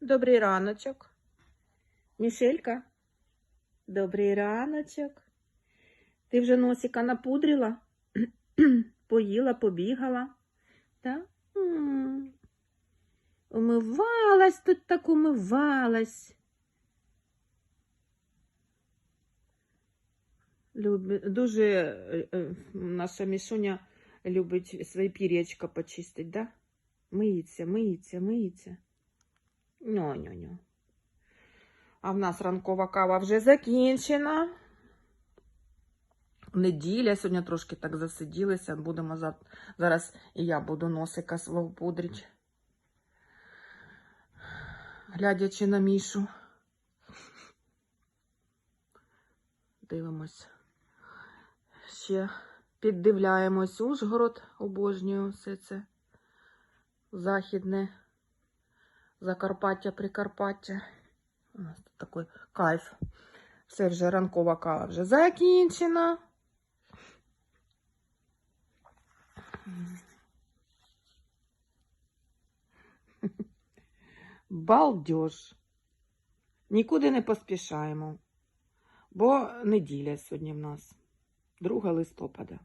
Добрий раночок. Мішелька. Добрий раночок. Ти вже носика напудрила? Поїла, побігала. Так? М. Умивалась тут так умивалась. Любі... Дуже е, е, наша мішуня любить свої пір'ячка почистити, да? Миється, миється, миється. Ню-ню-ню. А в нас ранкова кава вже закінчена. Неділя, сьогодні трошки так засиділися. Будемо за... зараз і я буду носика свого пудрить. Глядячи на мішу. Дивимось. Ще піддивляємось Ужгород, обожнюю все це. Західне. Закарпаття, Прикарпаття. У нас тут такий кайф. Все вже ранкова кава вже закінчена. Балдеж. Нікуди не поспішаємо, бо неділя сьогодні в нас, 2 листопада.